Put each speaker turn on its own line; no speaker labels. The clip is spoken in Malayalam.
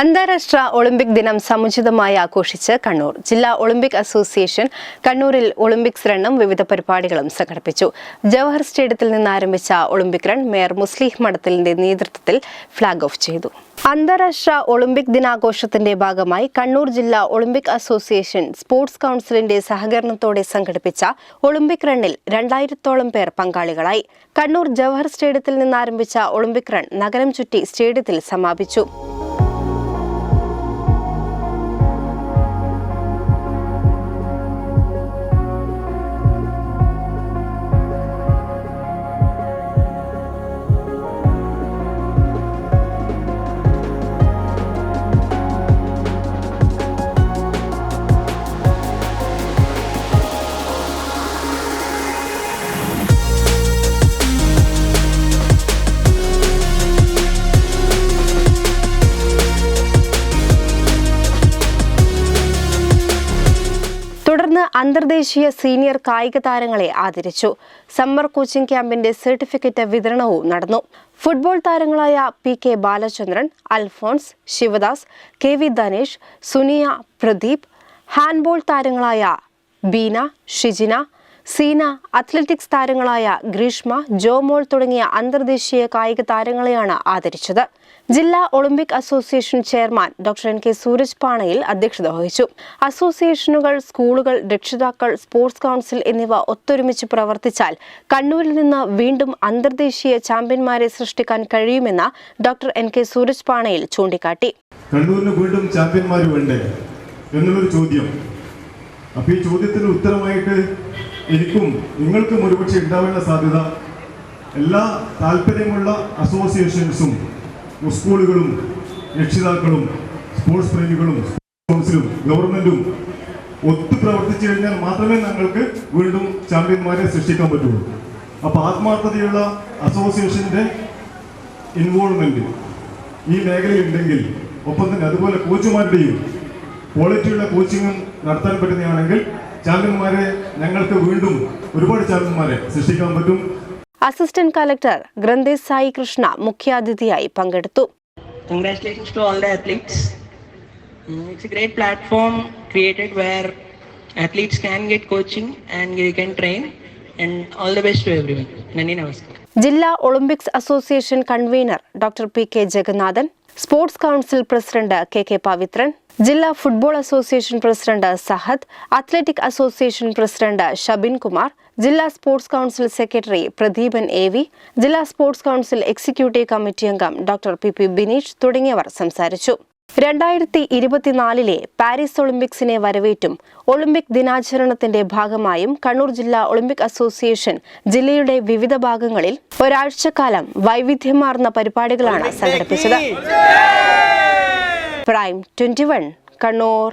അന്താരാഷ്ട്ര ഒളിമ്പിക് ദിനം സമുചിതമായി ആഘോഷിച്ച് കണ്ണൂർ. ജില്ലാ ഒളിമ്പിക് അസോസിയേഷൻ കണ്ണൂരിൽ ഒളിമ്പിക്സ് റണ്ണും വിവിധ പരിപാടികളും സംഘടിപ്പിച്ചു. ജവഹർ സ്റ്റേഡിയത്തിൽ നിന്ന് ആരംഭിച്ച ഒളിമ്പിക് റൺ മേയർ മുസ്ലിഹ് മഠത്തിലിന്റെ നേതൃത്വത്തിൽ ഫ്ളാഗ് ഓഫ് ചെയ്തു. അന്താരാഷ്ട്ര ഒളിമ്പിക് ദിനാഘോഷത്തിന്റെ ഭാഗമായി കണ്ണൂർ ജില്ലാ ഒളിമ്പിക് അസോസിയേഷൻ സ്പോർട്സ് കൗൺസിലിന്റെ സഹകരണത്തോടെ സംഘടിപ്പിച്ച ഒളിമ്പിക് റണ്ണിൽ രണ്ടായിരത്തോളം പേർ പങ്കാളികളായി. കണ്ണൂർ ജവഹർ സ്റ്റേഡിയത്തിൽ നിന്ന് ആരംഭിച്ച ഒളിമ്പിക് റൺ നഗരം ചുറ്റി സ്റ്റേഡിയത്തിൽ സമാപിച്ചു. അന്തർദേശീയ സീനിയർ കായിക താരങ്ങളെ ആദരിച്ചു. സമ്മർ കോച്ചിംഗ് ക്യാമ്പിന്റെ സർട്ടിഫിക്കറ്റ് വിതരണവും നടന്നു. ഫുട്ബോൾ താരങ്ങളായ P K Balachandran Alphonse Sivadas K V Dhanesh Suniya Pradeep handball താരങ്ങളായ ബീന ഷിജിന സീന അത്ലറ്റിക്സ് താരങ്ങളായ ഗ്രീഷ്മ ജോമോൾ തുടങ്ങിയ അന്തർദേശീയ കായിക താരങ്ങളെയാണ് ആദരിച്ചത്. ജില്ലാ Olympic association chairman doctor N. K. Sooraj Panayil അധ്യക്ഷത വഹിച്ചു. അസോസിയേഷനുകൾ സ്കൂളുകൾ രക്ഷിതാക്കൾ സ്പോർട്സ് കൗൺസിൽ എന്നിവ ഒത്തൊരുമിച്ച് പ്രവർത്തിച്ചാൽ കണ്ണൂരിൽ നിന്ന് വീണ്ടും അന്തർദേശീയ ചാമ്പ്യന്മാരെ സൃഷ്ടിക്കാൻ കഴിയുമെന്ന് doctor N. K. Sooraj Panayil ചൂണ്ടിക്കാട്ടി.
കണ്ണൂരിന് വീണ്ടും ചാമ്പ്യന്മാർ ചോദ്യം. അപ്പോൾ ഈ ചോദ്യത്തിന് ഉത്തരമായിട്ട് എനിക്കും നിങ്ങൾക്കും ഒരുപക്ഷെ ഉണ്ടാവേണ്ട സാധ്യത. എല്ലാ താല്പര്യമുള്ള അസോസിയേഷൻസും സ്കൂളുകളും രക്ഷിതാക്കളും സ്പോർട്സ് പ്രേമികളും കൗൺസിലും ഗവൺമെന്റും ഒത്തു പ്രവർത്തിച്ചു കഴിഞ്ഞാൽ മാത്രമേ ഞങ്ങൾക്ക് വീണ്ടും ചാമ്പ്യന്മാരെ സൃഷ്ടിക്കാൻ പറ്റുള്ളൂ. അപ്പോൾ ആത്മാർത്ഥതയുള്ള അസോസിയേഷന്റെ ഇൻവോൾവ്മെന്റ് ഈ മേഖലയിൽ ഉണ്ടെങ്കിൽ ഒപ്പം തന്നെ അതുപോലെ കോച്ചുമാരുടെയും ക്വാളിറ്റിയുള്ള കോച്ചിങ്ങും നടത്താൻ പറ്റുന്നതാണെങ്കിൽ ചാമ്പ്യന്മാരെ ഞങ്ങൾക്ക് വീണ്ടും ഒരുപാട് ചാമ്പ്യന്മാരെ സൃഷ്ടിക്കാൻ പറ്റും
അസിസ്റ്റന്റ് കലക്ടർ ഗ്രന്ഥേശ് സായി കൃഷ്ണ മുഖ്യാതിഥിയായി പങ്കെടുത്തു
Congratulations to all the athletes. Mm, It's a great platform created where athletes can get coaching and they can train. And all the best to everyone. Nani Namaskar.
ജില്ലാ Olympics association convener doctor P K Jagannathan sports council president K K Pavithran ജില്ലാ football association president Sahad athletic association president Shabin Kumar ജില്ലാ sports council secretary Pradeepan A V ജില്ലാ സ്പോർട്സ് കൗൺസിൽ എക്സിക്യൂട്ടീവ് കമ്മിറ്റി അംഗം ഡോക്ടർ പി പി ബിനീഷ് തുടങ്ങിയവർ സംസാരിച്ചു. രണ്ടായിരത്തി ഇരുപത്തിനാലിലെ പാരീസ് ഒളിമ്പിക്സിനെ വരവേറ്റും ഒളിമ്പിക് ദിനാചരണത്തിന്റെ ഭാഗമായും കണ്ണൂർ ജില്ലാ ഒളിമ്പിക് അസോസിയേഷൻ ജില്ലയുടെ വിവിധ ഭാഗങ്ങളിൽ ഒരാഴ്ചക്കാലം വൈവിധ്യമാർന്ന പരിപാടികളാണ് സംഘടിപ്പിച്ചത്. Prime twenty one Kannur.